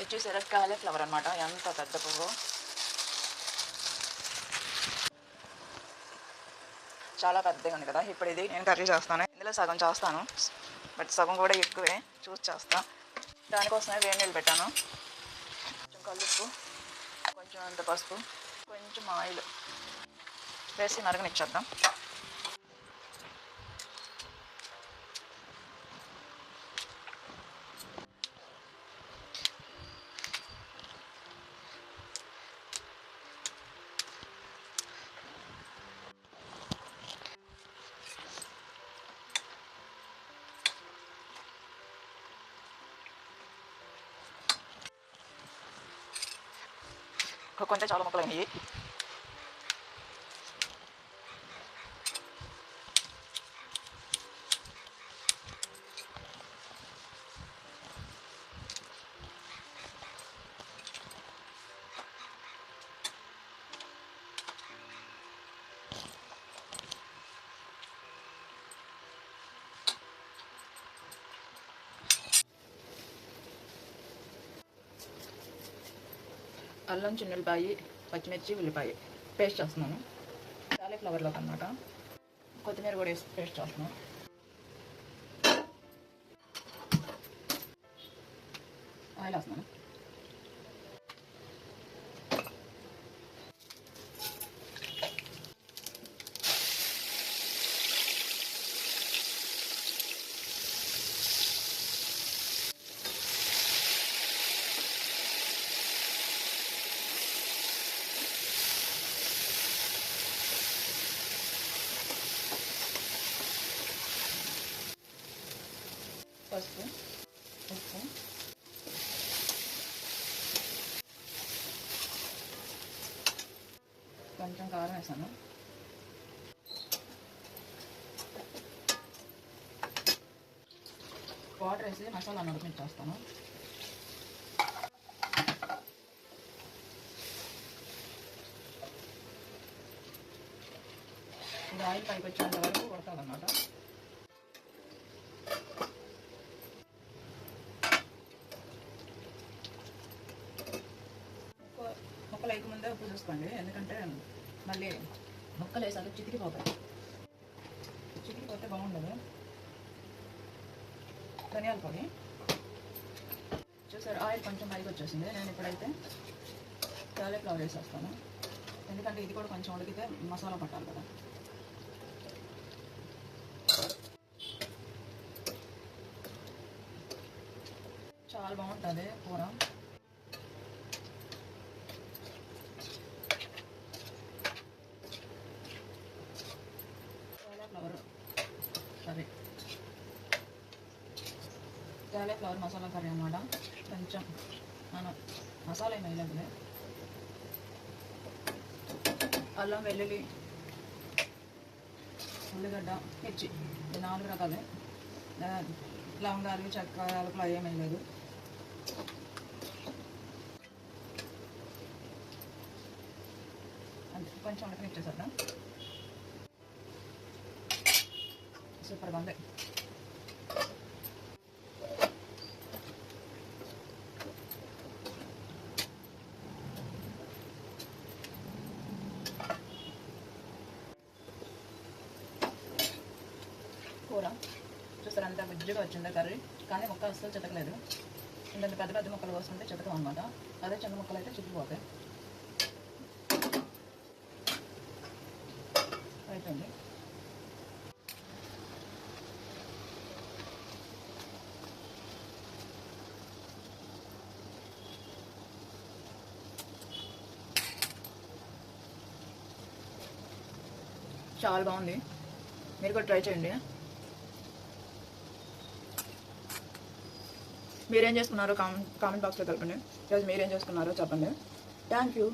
ఇది చూసారా కాలీఫ్లవర్ అనమాట ఎంత పెద్ద పువ్వు. చాలా పెద్దగా ఉంది కదా. ఇప్పుడు ఇది నేను కర్రీ చేస్తాను. ఇందులో సగం చేస్తాను. బట్ సగం కూడా ఎక్కువే. చూసి చేస్తా. దానికోసమే వేడి నీళ్ళు పెట్టాను. కొంచెం కలుపు కొంచెం అంత పసుపు కొంచెం ఆయిల్ వేసి మరగనిచ్చేద్దాం కొంచెం చాలా ముక్కలు అల్లం చిన్నులపాయి పచ్చిమిర్చి ఉల్లిపాయ పేస్ట్ చేస్తున్నాను. కాలీఫ్లవర్లోకి అనమాట కొత్తిమీర కూడా వేసి పేస్ట్ చేస్తున్నాను. ఆయిల్ వేస్తున్నాను. పసుపు ఉప్పు కొంచెం కారం వేసాను. వాటర్ వేసి మసాలా నడిపించేస్తాను ఇది ఆయిల్ పైకి వచ్చేంత వరకు కొడతాదన్నమాట ముక్క- ముక్కలు ముందే ఉప్పు చూసుకోండి. ఎందుకంటే మళ్ళీ ముక్కలు వేసాక చితికిపోతాయి చితికిపోతే బాగుండదు. ధనియాల పొడి. చూసారు? ఆయిల్ కొంచెం పైకి వచ్చేసింది. నేను ఇప్పుడైతే కాలీఫ్లవర్ వేసేస్తాను. ఎందుకంటే ఇది కూడా కొంచెం ఉడికితే మసాలా పట్టాలి కదా. చాలా బాగుంటుంది కూర cauliflower curry cauliflower masala curry అనమాట కొంచెం. మనం మసాలా ఏమి వేయలేదులే అల్లం వెల్లుల్లి ఉల్లిగడ్డ మిర్చి. ఇది నాలుగు రకాలే. లవంగాలు చెక్క యాలకులు అవి ఏమీ లేదు కొంచెం ఉడకనిచ్చేసేద్దాం. సూపర్గా ఉంది కూర చూస్తారు అంత బుజ్జిగా వచ్చిందా కర్రీ. కానీ ముక్క అస్సలు చితకలేదు. ఇంత పెద్ద పెద్ద ముక్కలు కోసుకుంటే చితకం అనమాట అదే చిన్న ముక్కలు అయితే చిక్కిపోతాయి అయిపోయింది. చాలా బాగుంది. మీరు కూడా ట్రై చేయండి. మీరేం చేసుకున్నారో కామెంట్ కామెంట్ బాక్స్లో తెలపండి. ఈరోజు మీరేం చేసుకున్నారో చెప్పండి. Thank you